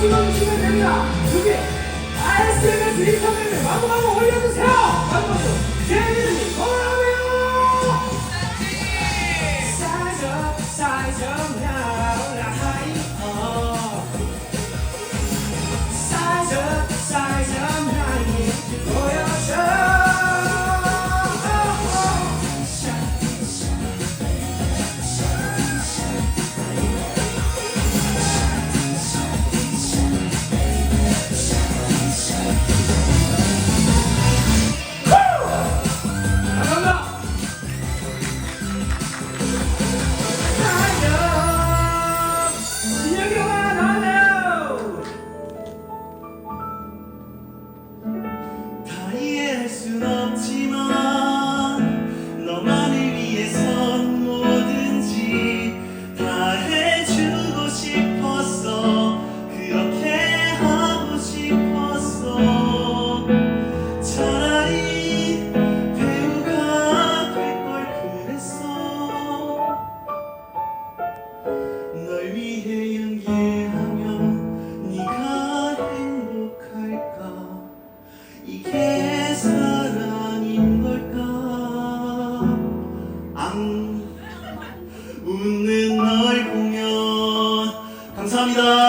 지금 주면 됩니다. 여기 ISM의 데이터를 마구마구 올려주세요. 마구마구. 제 이름이 Krishna.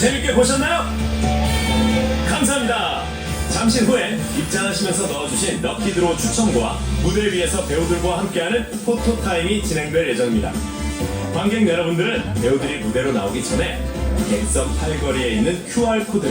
재밌게 보셨나요? 감사합니다. 잠시 후에 입장하시면서 넣어주신 럭키드로 추첨과 무대 위에서 배우들과 함께하는 포토타임이 진행될 예정입니다. 관객 여러분들은 배우들이 무대로 나오기 전에 객석 팔걸이에 있는 QR코드